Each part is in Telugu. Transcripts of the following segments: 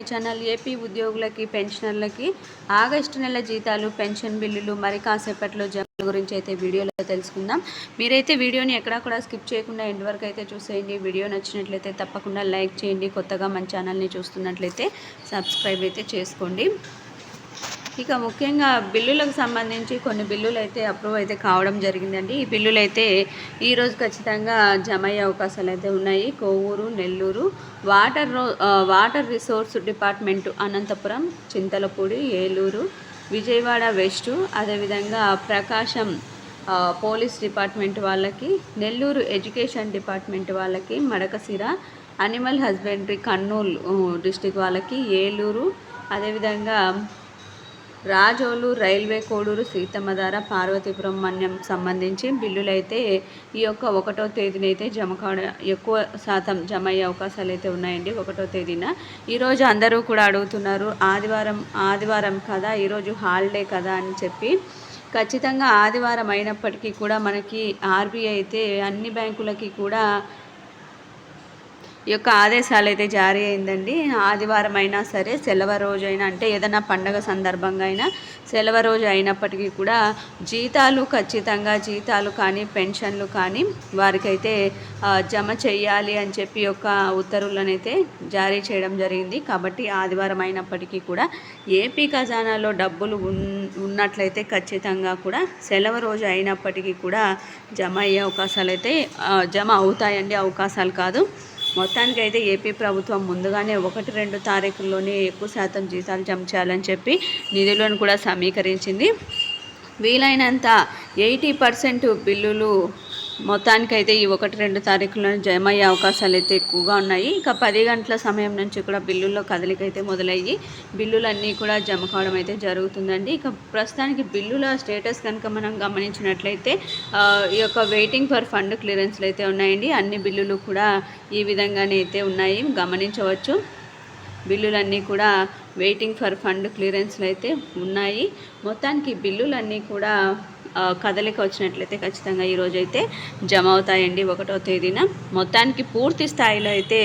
ఛానల్ ఏపీ ఉద్యోగులకి పెన్షనర్లకి ఆగస్టు నెల జీతాలు పెన్షన్ బిల్లులు మరి కాసేపట్లో జమ గురించి అయితే వీడియోలో తెలుసుకుందాం. మీరైతే వీడియోని ఎక్కడా కూడా స్కిప్ చేయకుండా ఎండ్ వరకు అయితే చూసేయండి. వీడియో నచ్చినట్లయితే తప్పకుండా లైక్ చేయండి. కొత్తగా మన ఛానల్ని చూస్తున్నట్లయితే సబ్స్క్రైబ్ అయితే చేసుకోండి. ఇక ముఖ్యంగా బిల్లులకు సంబంధించి కొన్ని బిల్లులు అయితే అప్రూవ్ అయితే కావడం జరిగిందండి. ఈ బిల్లులు అయితే ఈరోజు ఖచ్చితంగా జమ అయ్యే అవకాశాలు అయితే ఉన్నాయి. Kovvur Nellore water water resource department Anantapur Chintalapudi Eluru Vijayawada west అదేవిధంగా ప్రకాశం పోలీస్ డిపార్ట్మెంట్ వాళ్ళకి నెల్లూరు ఎడ్యుకేషన్ డిపార్ట్మెంట్ వాళ్ళకి Madakasira animal husbandry Kurnool district వాళ్ళకి ఏలూరు అదేవిధంగా రాజోలు రైల్వే కోడూరు సీతమ్మధార పార్వతీపురం మన్యం సంబంధించి బిల్లులైతే ఈ యొక్క ఒకటో తేదీన అయితే జమ కావడం ఎక్కువ శాతం జమ అయ్యే అవకాశాలు అయితే ఉన్నాయండి ఒకటో తేదీన. ఈరోజు అందరూ కూడా అడుగుతున్నారు ఆదివారం ఆదివారం కదా ఈరోజు హాలిడే కదా అని చెప్పి. ఖచ్చితంగా ఆదివారం అయినప్పటికీ కూడా మనకి ఆర్బీఐ అయితే అన్ని బ్యాంకులకి కూడా యొక్క ఆదేశాలు అయితే జారీ అయిందండి. ఆదివారం అయినా సరే సెలవు రోజు అయినా అంటే ఏదైనా పండగ సందర్భంగా అయినా సెలవు రోజు అయినప్పటికీ కూడా జీతాలు ఖచ్చితంగా జీతాలు కానీ పెన్షన్లు కానీ వారికైతే జమ చేయాలి అని చెప్పి యొక్క ఉత్తర్వులనైతే జారీ చేయడం జరిగింది. కాబట్టి ఆదివారం అయినప్పటికీ కూడా ఏపీ ఖజానాలో డబ్బులు ఉన్నట్లయితే ఖచ్చితంగా కూడా సెలవు రోజు అయినప్పటికీ కూడా జమ అయ్యే అవకాశాలు అయితే జమ అవుతాయండి. అవకాశాలు కాదు. మొత్తానికి అయితే ఏపీ ప్రభుత్వం ముందుగానే ఒకటి రెండు తారీఖుల్లోనే ఎక్కువ శాతం జీతాలు జమ చేయాలని చెప్పి నిధులను కూడా సమీకరించింది. వీలైనంత ఎయిటీ పర్సెంట్ బిల్లులు మొత్తానికైతే ఈ ఒకటి రెండు తారీఖులో జమ అయ్యే అవకాశాలు అయితే ఎక్కువగా ఉన్నాయి. ఇక పది గంటల సమయం నుంచి కూడా బిల్లుల్లో కదలిక అయితే మొదలయ్యి బిల్లులన్నీ కూడా జమ కావడం అయితే జరుగుతుందండి. ఇక ప్రస్తుతానికి బిల్లుల స్టేటస్ కనుక మనం గమనించినట్లయితే ఈ యొక్క వెయిటింగ్ ఫర్ ఫండ్ క్లియరెన్స్లు అయితే ఉన్నాయండి. అన్ని బిల్లులు కూడా ఈ విధంగానే అయితే ఉన్నాయి. గమనించవచ్చు. బిల్లులన్నీ కూడా వెయిటింగ్ ఫర్ ఫండ్ క్లియరెన్స్లు అయితే ఉన్నాయి. మొత్తానికి బిల్లులన్నీ కూడా కదలిక వచ్చినట్లయితే ఖచ్చితంగా ఈరోజు అయితే జమ అవుతాయండి ఒకటో తేదీన. మొత్తానికి పూర్తి స్థాయిలో అయితే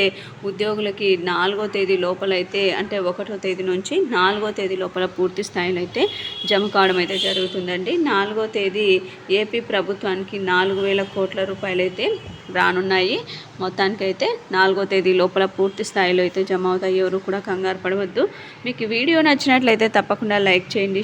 ఉద్యోగులకి నాలుగో తేదీ లోపల అయితే అంటే ఒకటో తేదీ నుంచి నాలుగో తేదీ లోపల పూర్తి స్థాయిలో అయితే జమ కావడం అయితే జరుగుతుందండి. నాలుగో తేదీ ఏపీ ప్రభుత్వానికి నాలుగు వేల కోట్ల రూపాయలు అయితే రానున్నాయి. అయితే నాలుగో తేదీ లోపల పూర్తి స్థాయిలో అయితే జమ అవుతాయి. ఎవరు కూడా కంగారు పడవద్దు. మీకు వీడియో నచ్చినట్లయితే తప్పకుండా లైక్ చేయండి